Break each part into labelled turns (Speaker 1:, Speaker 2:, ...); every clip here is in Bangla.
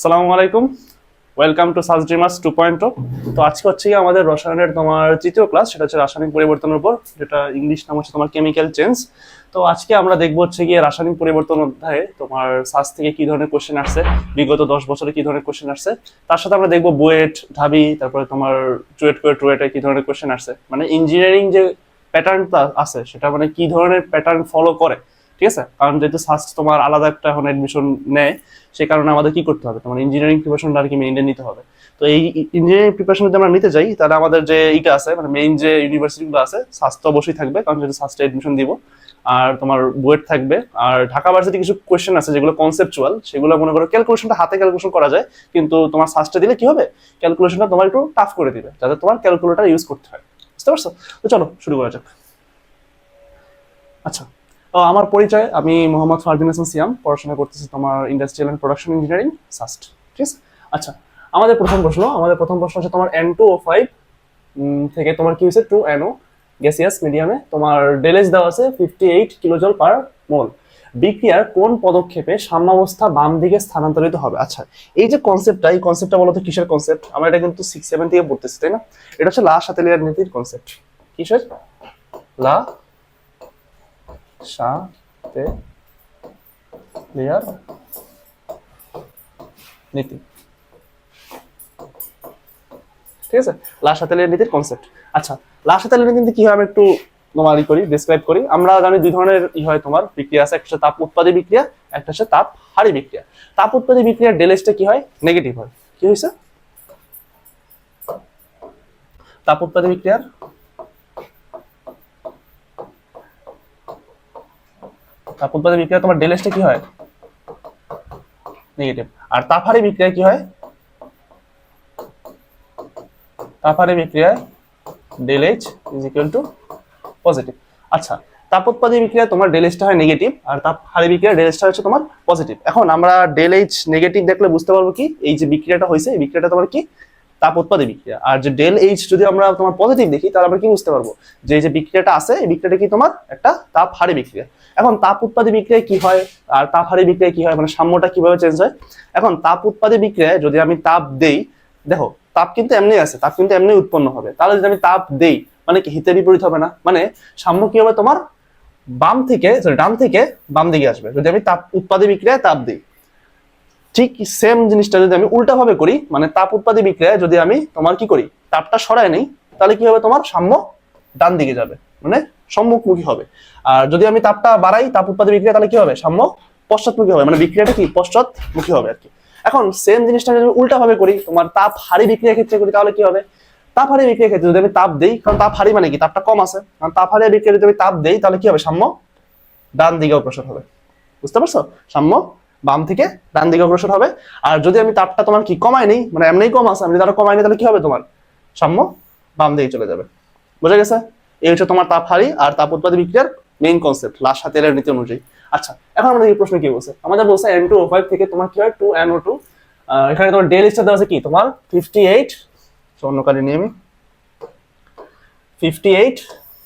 Speaker 1: আসসালামু আলাইকুম। Welcome to Sas dreamers two point তো আজকে হচ্ছে আমাদের রসায়নের তোমার তৃতীয় ক্লাস সেটা হচ্ছে রাসায়নিক পরিবর্তনের উপর, যেটা ইংলিশ নাম হচ্ছে তোমার কেমিক্যাল চেঞ্জ তো আজকে আমরা দেখব হচ্ছে গিয়ে রাসায়নিক পরিবর্তন অধ্যায়ে তোমার সাস থেকে কি ধরনের কোশ্চেন আসছে, বিগত দশ বছরে কি ধরনের কোশ্চেন আসছে। তার সাথে আমরা দেখব বুয়েট ঢাবি তারপরে তোমার টুয়েট করে টুয়েটে কি ধরনের কোশ্চেন আসছে। মানে ইঞ্জিনিয়ারিং যে প্যাটার্নটা আছে, সেটা মানে কি ধরনের প্যাটার্ন ফলো করে ঠিক আছে? কারণ যেহেতু সাস্ট তোমার আলাদা একটা এখন এডমিশন নেয়, সেই কারণে আমাদের কি করতে হবে? তোমার ইঞ্জিনিয়ারিং প্রিপারেশনটা আর কি মেইনটেইন নিতে হবে। তো এই ইঞ্জিনিয়ারিং প্রিপারেশন যদি আমরা নিতে যাই, তাহলে আমাদের যে এইটা আছে মানে মেইন যে ইউনিভার্সিটিগুলো আছে, স্বাস্থ্য অবশ্যই থাকবে, কারণ যেহেতু স্বাস্থ্যে এডমিশন দিব। আর তোমার বুয়েট থাকবে। আর ঢাকা ভার্সিটি কিছু কোয়েশ্চেন আছে, যেগুলো কনসেপচুয়াল সেগুলো মনে করো ক্যালকুলেশনটা হাতে ক্যালকুলেশন করা যায়, কিন্তু তোমার সাস্টে দিলে কি হবে? ক্যালকুলেশনটা তোমার একটু টাফ করে দিবে, যাতে তোমার ক্যালকুলেটার ইউজ করতে হয়। বুঝতে পারছ? তো চলো, শুরু করা যাক। আচ্ছা আমার পরিচয়, আমি মোহাম্মদ ফারদিন হাসান সিয়াম, পড়াশোনা করতেছি তোমার industrial and production engineering SUST ঠিক আছে? আচ্ছা আমাদের প্রথম প্রশ্ন, আমাদের প্রথম প্রশ্ন হচ্ছে তোমার এন টু ও ফাইভ থেকে তোমার কি হয়েছে? টু এনও গ্যাসিয়াস মিডিয়ামে তোমার ডেলেজ দেওয়া আছে fifty eight kilojoule per mole বিক্রিয়ার কোন পদক্ষেপে সাম্যাবস্থা বাম দিকে স্থানান্তরিত হবে? আচ্ছা এই যে কনসেপ্টটা এই কনসেপ্টটা বলতো কিসের কনসেপ্ট আমরা এটা কিন্তু সিক্স সেভেন থেকে পড়তেছি, তাই না? এটা হচ্ছে লা সাথে লেয়ার নীতির কনসেপ্ট কিসের? লা সাথে লেয়ার নীতি। ঠিক আছে? লাশ লেয়ার নীতির কনসেপ্ট আচ্ছা লাশ লেয়ার নীতি কি হয় আমি একটু তোমার ই করি ডিসক্রাইব করি। আমরা জানি দুই ধরনের ই হয় তোমার, বিক্রিয়া আছে, একটা তাপ উৎপাদী বিক্রিয়া, একটা হচ্ছে তাপ হারি বিক্রিয়া। তাপ উৎপাদী বিক্রিয়ার ডেলেসটা কি হয়? নেগেটিভ হয়। কি হয়েছে তাপ উৎপাদী বিক্রিয়ার তাপ উৎপাদী বিক্রিয়া তোমার ডেলেসটা কি হয়? নেগেটিভ আর তাপহারি বিক্রিয়া কি হয়? তাপহারি বিক্রিয়ায় del H is equal to positive আচ্ছা তাপ উৎপাদী বিক্রিয়া তোমার ডেল হয় নেগেটিভ আর তাপ হারি বিক্রিয়া ডেল হচ্ছে তোমার পজিটিভ এখন আমরা ডেল এইচ নেগেটিভ দেখলে বুঝতে পারব কি? এই যে বিক্রিয়াটা হয়েছে, এই বিক্রিয়াটা তোমার কি? তাপ উৎপাদী বিক্রিয়া। আর যে ডেল এইচ যদি আমরা তোমার পজিটিভ দেখি তাহলে আমরা কি বুঝতে পারব? যে এই যে বিক্রিয়াটা আছে এই বিক্রিয়াটা কি তোমার একটা তাপ হারি বিক্রিয়া। এখন তাপ উৎপাদী বিক্রিয়ায় কি হয়? আর তাপ হারি বিক্রিয়ায় কি হয়? মানে সাম্যটা কীভাবে চেঞ্জ হয়? এখন তাপ উৎপাদী বিক্রিয়ায় যদি আমি তাপ দেই দেখো তাপ কিন্তু এমনি আছে তাপ কিন্তু এমনি উৎপন্ন হবে। তাহলে যদি আমি তাপ দেই মানে কি হিতে বিপরীত হবে না? মানে সাম্য কি হবে তোমার? বাম থেকে sorry, ডান থেকে বাম দিকে আসবে। যদি আমি তাপ উৎপাদী বিক্রিয়ায় তাপ দিই। ঠিক সেম জিনিসটা যদি আমি উল্টা ভাবে করি মানে তাপ উৎপাদী বিক্রিয়ায় যদি আমি তোমার কি করি, তাপটা সরায় নেই, তাহলে কি হবে তোমার? সাম্য ডান দিকে যাবে মানে সম্মুখমুখী হবে। আর যদি আমি তাপটা বাড়াই, তাপ উৎপাদী বিক্রিয়া তাহলে কি হবে? সাম্য পশ্চাৎমুখী হবে মানে বিক্রিয়াটা কি? পশ্চাৎমুখী হবে আর কি। এখন সেম জিনিসটা যদি আমি উল্টা করি, তোমার তাপ হারি বিক্রিয়ার ক্ষেত্রে করি, তাহলে কি হবে? তাপ হারি বিক্রিয়ার ক্ষেত্রে যদি আমি তাপ দেই, কারণ তাপ হারি মানে কি? তাপটা কম আছে। কারণ তাপ হারি বিক্রিয়া যদি আমি তাপ দেই, তাহলে কি হবে? সাম্য ডান দিকে অগ্রসর হবে। বুঝতে পারছ? সাম্য বাম থেকে ডান দিকে অগ্রসর হবে। আর যদি আমি তাপটা তোমার কি কমাই নেই মানে এমনিই কম আছে, আমি আরও কমাই নেই, তাহলে কি হবে তোমার? সাম্য বাম দিকে চলে যাবে। বুঝা গেছে? এই হচ্ছে তোমার তাপ হারি আর তাপ উৎপাদী বিক্রিয়ার মেইন কনসেপ্ট লাশ হাতের নীতি অনুযায়ী। আচ্ছা এখন আমাদের এই প্রশ্ন কি বলছে। আমাদের বলছে এন টু ও ফাইভ থেকে তোমার কি হয়? টু এন ও টু এখানে তোমার ডেল স্টার দেওয়া আছে কি? তোমার ফিফটি এইট স্বর্ণকালী নিয়ে আমি fifty eight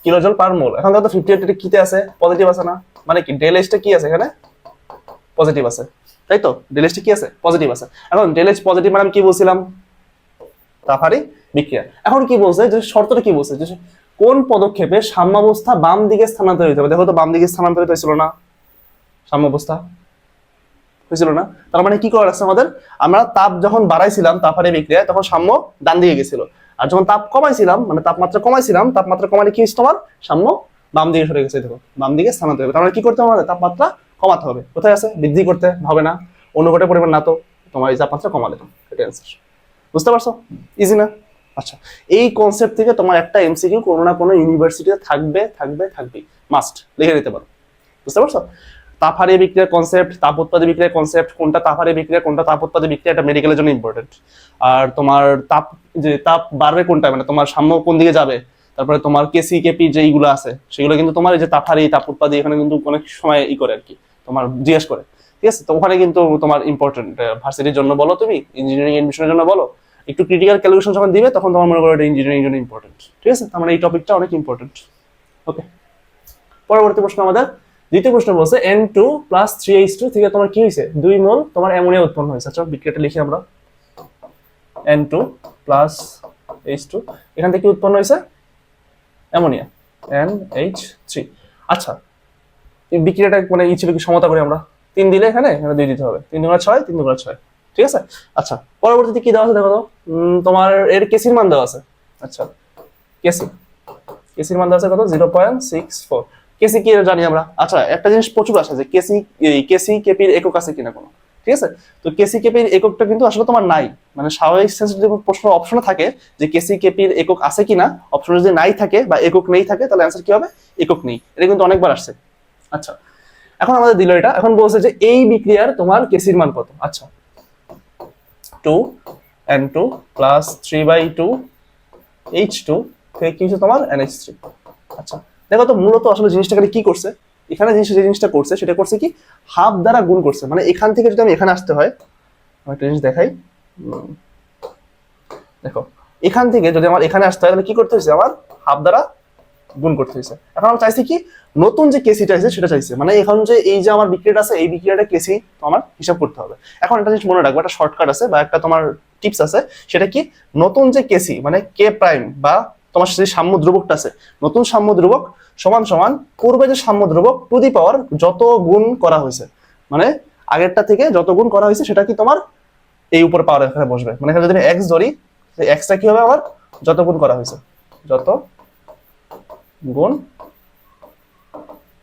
Speaker 1: kilojoule per mole. এখন তো ফিফটি এইট কিতে আছে? পজিটিভ আছে না? মানে কি ডেল এইচটা কি আছে এখানে? পজিটিভ আছে। তাই তো ডেল এইচটা কি আছে? পজিটিভ আছে। এখন ডেল এইচ পজিটিভ মানে আমি কি বলছিলাম? তাফারি বিক্রিয়া। এখন কি বলছে? যে শর্তটা কি বলছে? যে কোন পদক্ষেপে সাম্যাবস্থা বাম দিকে স্থানান্তরিত হবে? দেখো তো, বাম দিকে স্থানান্তরিত হয়েছিল না। সাম্যাবস্থা হয়েছিল না। তার মানে কি করার আছে আমাদের? আমরা তাপ যখন বাড়াইছিলাম তাপহারি বিক্রিয়ায় তখন সাম্য ডান দিকে গেছিল। আর যখন তাপ কমাইছিলাম মানে তাপমাত্রা কমাইছিলাম, তাপমাত্রা কমালে কি হয়েছে তোমার? সাম্য বাম দিকে সরে গেছে, দেখো। বাম দিকে স্থানান্তরিত হবে তার মানে কি করতে হবে তাপমাত্রা কমাতে হবে। কোথায় আছে? বৃদ্ধি করতে হবে না। অনুঘটে পরিমাণ না তো তোমার এই তাপমাত্রা কমালে এটা অ্যান্সার বুঝতে পারছ? ইজি না? আচ্ছা এই কনসেপ্ট থেকে তোমার একটা এমসিকিউ কোনো না কোনো ইউনিভার্সিটিতে থাকবে থাকবে থাকবে মাস্ট লিখে নিতে পারো। বুঝতে পারছ? হারিয়ে বিক্রিয়ার কনসেপ্ট তাপ উৎপাদী বিক্রিয়ার কনসেপ্ট কোনটা হারিয়ে বিক্রিয়া, কোনটা তাপ উৎপাদী বিক্রিয়া, এটা মেডিকেলের জন্য ইম্পর্টেন্ট আর তোমার তাপ, যে তাপ বাড়বে কোনটা? মানে তোমার সাম্য কোন দিকে যাবে? তারপরে তোমার কেসি কেপি যে এইগুলো আছে, সেগুলো কিন্তু তোমার এই যে তাফারি হারিয়ে তাপ উৎপাদী এখানে কিন্তু অনেক সময় ই করে আর কি তোমার জিজ্ঞেস করে, ঠিক আছে? তো ওখানে কিন্তু তোমার ইম্পর্টেন্ট ভার্সিটির জন্য বলো তুমি ইঞ্জিনিয়ারিং এডমিশনের জন্য বলো, একটু ক্রিটিক্যাল ক্যালকুলেশন যখন দিবে, তখন তোমার মনে করো এটা ইঞ্জিনিয়ারিং জন্য ইম্পর্টেন্ট ঠিক আছে? তার মানে এই টপিকটা অনেক ইম্পর্টেন্ট ওকে পরবর্তী প্রশ্ন আমাদের, দ্বিতীয় প্রশ্ন বলছে N two plus three H two থেকে তোমার কি হয়েছে? দুই মোল, তোমার অ্যামোনিয়া উৎপন্ন হয়েছে। আচ্ছা বিক্রিয়াটা লিখি আমরা। N two plus H two এখান থেকে কি উৎপন্ন হয়েছে? অ্যামোনিয়া। এন এইচ থ্রি আচ্ছা বিক্রিয়াটা মানে ই ছিল কি সমতা করি আমরা। তিন দিলে এখানে এখানে দুই দিতে হবে। তিন দুগুণা ছয়, তিন দুগুণা ছয়। ঠিক আছে? আচ্ছা পরবর্তীতে কি দেওয়া আছে দেখো তো? তোমার এর কেসির মান দেওয়া আছে। আচ্ছা কেসি। কেসির মান দেওয়া আছে কত? Zero point six four. KC কি জানি আমরা? আচ্ছা একটা জিনিস প্রচুর আসে যে কেসি কেসি, কেপির একক আছে কিনা কোনো? ঠিক আছে? তো কেসি কেপির এককটা কিন্তু আসলে তোমার নাই। মানে স্বাভাবিক সেন্সে যদি প্রশ্ন অপশনে থাকে যে কেসি কেপির একক আছে কিনা অপশনে যদি নাই থাকে বা একক নেই থাকে, তাহলে অ্যান্সার কি হবে? একক নেই। এটা কিন্তু অনেকবার আসছে। আচ্ছা। এখন আমাদের দিল এটা। এখন বলছে যে এই বিক্রিয়ার তোমার কেসির মান কত? আচ্ছা। Two N two plus three by two H two থেকে কি হচ্ছে তোমার এনএইচ থ্রি আচ্ছা। দেখো তো মূলত আসলে জিনিসটা কি করছে? এখানে জিনিস যে জিনিসটা করছে, সেটা করছে কি? হাফ দ্বারা গুণ করছে। মানে এখান থেকে যদি আমি এখানে আসতে হয় আমি একটা জিনিস দেখাই। দেখো, এখান থেকে যদি আমার এখানে আসতে হয়, তাহলে কি করতে হয়েছে? আমার হাফ দ্বারা গুণ করতে হয়েছে। এখন আমি চাইছি কি? নতুন যে কেসিটা আছে সেটা চাইছে। মানে এখন যে এই যে আমার বিক্রিয়াটা আছে, এই বিক্রিয়াটা কেসি আমার হিসাব করতে হবে। এখন একটা জিনিস মনে রাখব, একটা শর্টকাট আছে বা একটা তোমার টিপস আছে। সেটা কি? নতুন যে কেসি মানে কে প্রাইম বা তোমার যে সাম্য ধ্রুবকটা আছে। নতুন সাম্য ধ্রুবক সমান সমান পূর্বে যে সাম্য ধ্রুবক, টু দি পাওয়ার যত গুণ করা হয়েছে। মানে আগেরটা থেকে যত গুণ করা হয়েছে সেটা কি তোমার এই উপর পাওয়ার এখানে বসবে। মানে এখানে যদি এক্স ধরি এক্সটা কি হবে আমার? যত গুণ করা হয়েছে। যত গুণ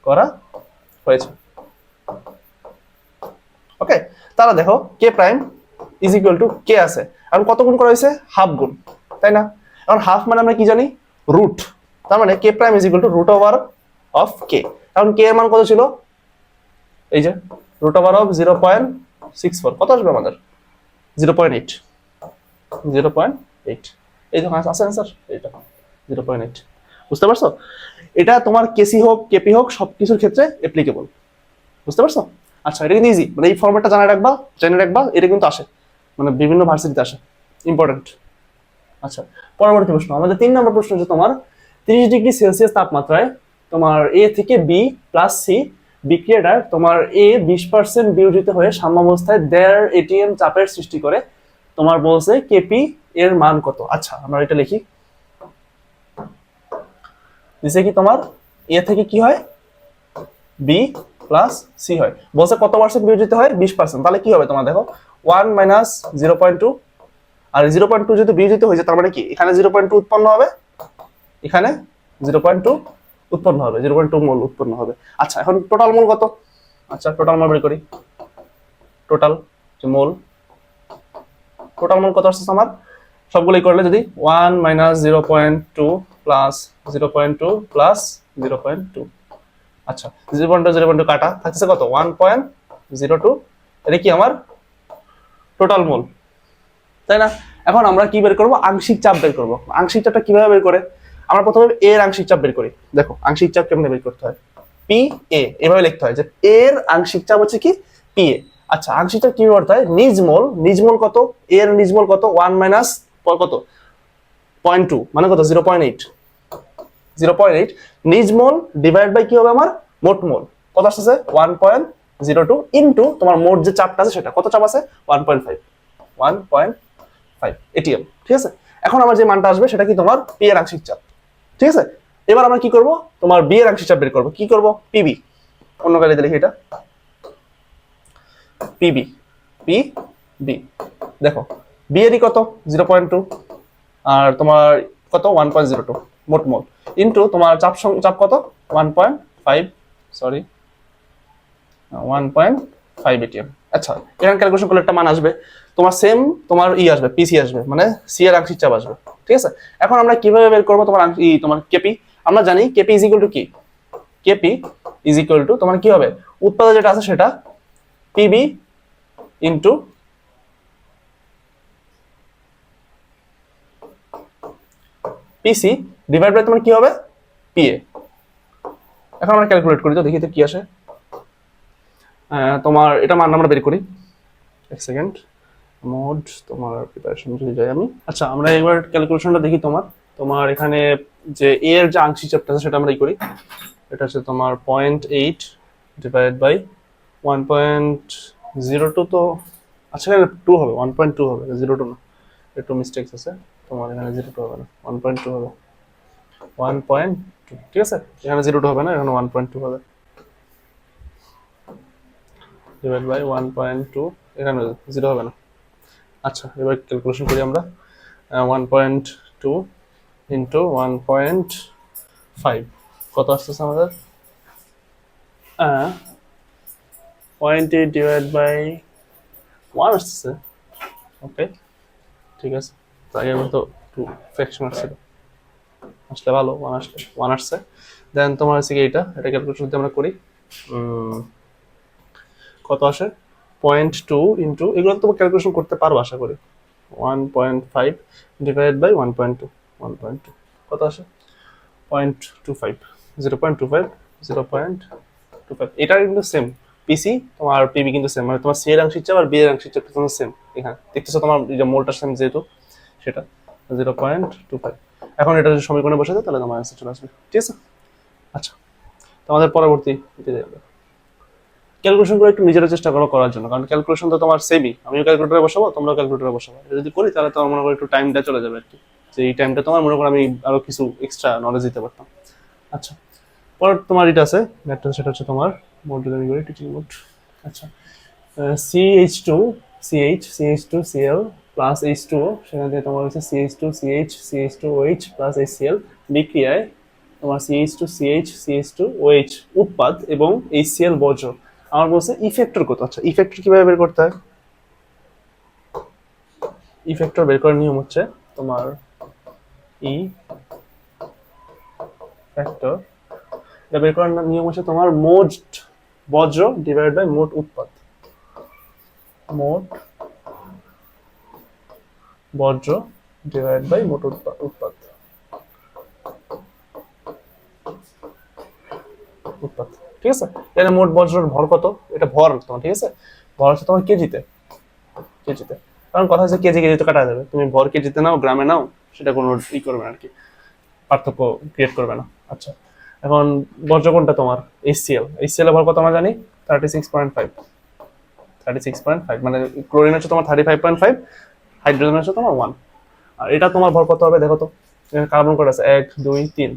Speaker 1: করা হয়েছে। ওকে তারা দেখো K prime is equal to K আছে। আর কত গুণ করা হয়েছে? হাফ গুণ। তাই না? এখন হাফ মানে আমরা কি জানি? রুট তার মানে K prime is equal to root over of K এখন কে এর মান কত ছিল? এই যে root over of zero point six four কত আসবে আমাদের? Zero point eight zero point eight এই দেখো, আছে অ্যান্সার এইটা জিরো পয়েন্ট এইট বুঝতে পারছ? এটা তোমার কেসি হোক কেপি হোক সব কিছুর ক্ষেত্রে অ্যাপ্লিকেবল বুঝতে পারছ? আচ্ছা এটা কিন্তু ইজি মানে এই ফর্মেটটা জানা রাখবা, জেনে রাখবা, এটা কিন্তু আসে। মানে বিভিন্ন ভার্সিটিতে আসে। ইম্পর্টেন্ট আচ্ছা পরবর্তী প্রশ্ন। আমাদের তিন নম্বর প্রশ্ন হচ্ছে তোমার তিরিশ ডিগ্রি সেলসিয়াস তাপমাত্রায় তোমার এ থেকে বি প্লাস সি বিক্রিয়াটার তোমার এ বিশ পার্সেন্ট বিয়োজিত হয়ে সাম্যাবস্থায় দেড় এটিএম চাপের সৃষ্টি করে তোমার বলছে কেপি এর মান কত? আচ্ছা আমরা এটা লিখি। দিছে কি তোমার এ থেকে কি হয়? বি প্লাস সি হয়। বলছে কত পার্সেন্ট বিয়োজিত হয়? বিশ পার্সেন্ট তাহলে কি হবে তোমার দেখো? One minus zero point two আর জিরো পয়েন্ট টু যদি বিয়োজিত হয়েছে, তার মানে কি? এখানে জিরো পয়েন্ট টু উৎপন্ন হবে? এখানে জিরো পয়েন্ট টু উৎপন্ন হবে জিরো পয়েন্ট টু মোল উৎপন্ন হবে। আচ্ছা এখন টোটাল মোল কত? আচ্ছা টোটাল মোল বের করি। টোটাল মোল টোটাল মোল কত আসছে আমার? সবগুলোই করলে যদি one minus zero point two plus zero point two plus zero point two আচ্ছা zero point two zero point two কাটা থাকছে কত? ওয়ান পয়েন্ট জিরো টু এটা কি আমার? Total mole. তাই না? এখন আমরা কি বের করব? আংশিক চাপ বের করব। আংশিক চাপটা কীভাবে বের করে? আমরা প্রথমে এর আংশিক চাপ বের করি। দেখো, আংশিক চাপ কেমনে বের করতে হয়? পি এ, এভাবে লিখতে হয় যে এর আংশিক চাপ হচ্ছে কি? P A. আচ্ছা আংশিক চাপ কি করতে হয়? নিজ মোল নিজ মোল কত? এর নিজ মোল কত? ওয়ান মাইনাস কত? Point two. মানে কত? Zero point eight. Zero point eight. নিজ মোল ডিভাইড বাই কি হবে আমার? মোট মোল। কত আসতেছে? One point zero two into তোমার মোট যে চাপটা আছে সেটা। কত চাপ আছে? One point five. One point five ATM ঠিক আছে? এখন আমার যে মানটা আসবে সেটা কি তোমার পি এর আংশিক চাপ, ঠিক আছে? এবার আমরা কি করব? তোমার বি এর আংশিক চাপ বের করব। কি করব? পিবি অন্য গাড়িতে লিখি এটা। পিবি পি বি দেখো বি এরই কত? জিরো পয়েন্ট টু আর তোমার কত? ওয়ান পয়েন্ট জিরো টু মোট মোট। ইন্টু তোমার চাপ চাপ কত? One point five sorry one point five ATM আচ্ছা এখানে ক্যালকুলেশন করলে একটা মান আসবে। তোমার সেম তোমার ই আসবে পিসি আসবে মানে সি এর আংশিক চাপ আসবে, ঠিক আছে? এখন আমরা কীভাবে বের করব তোমার ই, তোমার কেপি আমরা জানি কেপি ইজ ইকুয়াল টু কি? কেপি ইজ ইকুয়াল টু তোমার কি হবে? উৎপাদন যেটা আছে সেটা PB into PC divide by তোমার কি হবে? পিএ এখন আমরা ক্যালকুলেট করি তো, দেখি তো কি আসে। তোমার, এটা মান আমরা বের করি। এক সেকেন্ড। মোড, তোমার প্রিপারেশন যদি যাই আমি। আচ্ছা আমরা এবার ক্যালকুলেশনটা দেখি তোমার। তোমার এখানে যে এ এর যে আংশিক চাপটা আছে, সেটা আমরা করি। এটা হচ্ছে তোমার point eight divide by one point zero two তো আচ্ছা এখানে টু হবে ওয়ান পয়েন্ট টু হবে জিরো টু না। একটু মিস্টেক্স আছে। তোমার এখানে জিরো টু হবে না ওয়ান পয়েন্ট টু হবে। ওয়ান পয়েন্ট ঠিক আছে? এখানে জিরো টু হবে না, এখানে ওয়ান পয়েন্ট টু হবে। Divide by one point two এখানে জিরো হবে না। আচ্ছা এবার ক্যালকুলেশন করি আমরা। One point two into one point five কত আসতেছে আমাদের? Point eight divide by one আসতেছে। ওকে ঠিক আছে। আগের মতো টু ফ্র্যাকশন আসছিল আসলে ভালো ওয়ান আসলে ওয়ান আসছে। দেন তোমার হচ্ছে কি এইটা এটা ক্যালকুলেশন যদি আমরা করি কত আসে? পয়েন্ট টু ইন্টু এগুলো তো তোমার ক্যালকুলেশন করতে পারব আশা করি। One point five divide by one point two one point two কত আসে? Point two five zero point two five zero point two five এটা কিন্তু সেম পিসি তোমার পিবি কিন্তু সেম মানে তোমার সি এর অংশ ইচ্ছে আর বি এর অংশ ইচ্ছে তোমার সেম এখানে দেখতেছো তোমার যে মোলটা সেম যেহেতু, সেটা জিরো পয়েন্ট টু ফাইভ এখন এটা যদি সমীকরণে বসে তাহলে তোমার অ্যান্সার চলে আসবে। ঠিক আছে? আচ্ছা তোমাদের পরবর্তী এতে যাবে ক্যালকুলেশন করে একটু নিজেরা চেষ্টা করো করার জন্য। কারণ ক্যালকুলেশন তো তোমার সেমই আমিও ক্যালকুলেটারে বসাবো, তোমরাও ক্যালকুলেটারে বসাবো। যদি করি, তাহলে তোমার মনে করো একটু টাইমটা চলে যাবে কি। যে এই টাইমটা তোমার মনে করো আমি আরও কিছু এক্সট্রা নলেজ দিতে পারতাম। আচ্ছা পরে তোমার এটা আছে ম্যাথটা সেটা হচ্ছে তোমার করি টিচিং মোড আচ্ছা C H two C H C H two C L plus H two সেখান থেকে তোমার হচ্ছে C H two C H C H two OH plus H C L বিক্রিয়ায় তোমার C H two C H C H two OH উৎপাদ এবং এইচ সি এল বজ্র আমার বলছে ইফেক্টর কত? আচ্ছা ইফেক্টর কীভাবে বের করতে হয়? ইফেক্টর বের করার নিয়ম হচ্ছে তোমার ই ফ্যাক্টর এটা বের করার নিয়ম হচ্ছে তোমার মোট বজ্র ডিভাইড বাই মোট উৎপাদ মোট বজ্র ডিভাইড বাই মোট উৎপাদ ঠিক আছে? এখানে মোট বজ্রের ভর কত? এটা ভর তোমার, ঠিক আছে? ভর হচ্ছে তোমার কেজিতে। কেজিতে। কারণ কথা হচ্ছে কেজি কেজিতে কাটা যাবে। তুমি ভর কেজিতে নাও, গ্রামে নাও, সেটা কোনো ই করবে না আর কি। পার্থক্য ক্রিয়েট করবে না। আচ্ছা। এখন বজ্র কোনটা তোমার? এইচসিএল এইচসিএল এর ভর কত আমরা জানি? Thirty six point five thirty six point five মানে ক্লোরিন হচ্ছে তোমার thirty five point five hydrogen হচ্ছে তোমার ওয়ান আর এটা তোমার ভর কত হবে? দেখো তো। কার্বন কটা আছে। এক, দুই, তিন।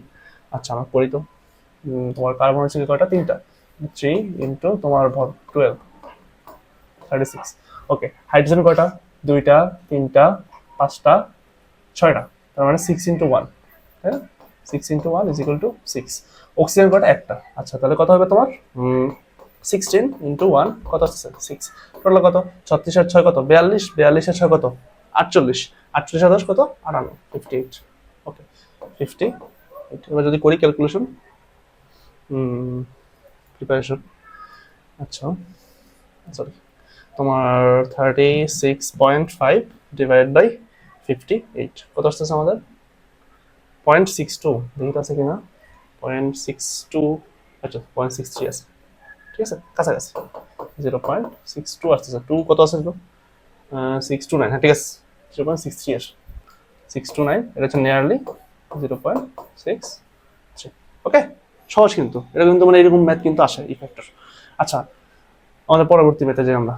Speaker 1: আচ্ছা আমরা করি তো। তোমার কার্বন হচ্ছে কয়টা? তিনটা। থ্রি ইন্টু তোমার ভর twelve thirty six okay hydrogen কয়টা? দুইটা, তিনটা, পাঁচটা, ছয়টা। তার মানে সিক্স ইন্টু ওয়ান হ্যাঁ? Six into one is equal to six oxygen কয়টা? একটা। আচ্ছা তাহলে কত হবে তোমার? সিক্সটিন ইন্টু ওয়ান কত আসছে সিক্স টোটাল কত? ছত্রিশ আর ছয় কত? বিয়াল্লিশ। বিয়াল্লিশ আর ছয় কত? আটচল্লিশ। আটচল্লিশ আর দশ কত? আটান্ন। ফিফটি এইট ওকে ফিফটি এবার যদি করি ক্যালকুলেশন প্রিপারেশন আচ্ছা সরি তোমার thirty six point five divide by fifty eight কত আসতেছে আমাদের? পয়েন্ট সিক্স টু দেখি আছে কিনা? পয়েন্ট সিক্স টু আচ্ছা পয়েন্ট সিক্স থ্রি আছে। ঠিক আছে, কাছাকাছি। জিরো পয়েন্ট সিক্স টু আসতেছে। টু কত আছে সিক্স টু নাইন হ্যাঁ ঠিক আছে। জিরো পয়েন্ট সিক্স থ্রি আসে সিক্স টু নাইন এটা হচ্ছে nearly zero point six three okay সহজ কিন্তু। এটা কিন্তু মানে এরকম ম্যাথ কিন্তু আসে, এই ফ্যাক্টর আচ্ছা আমাদের পরবর্তী ম্যাথে যাই আমরা।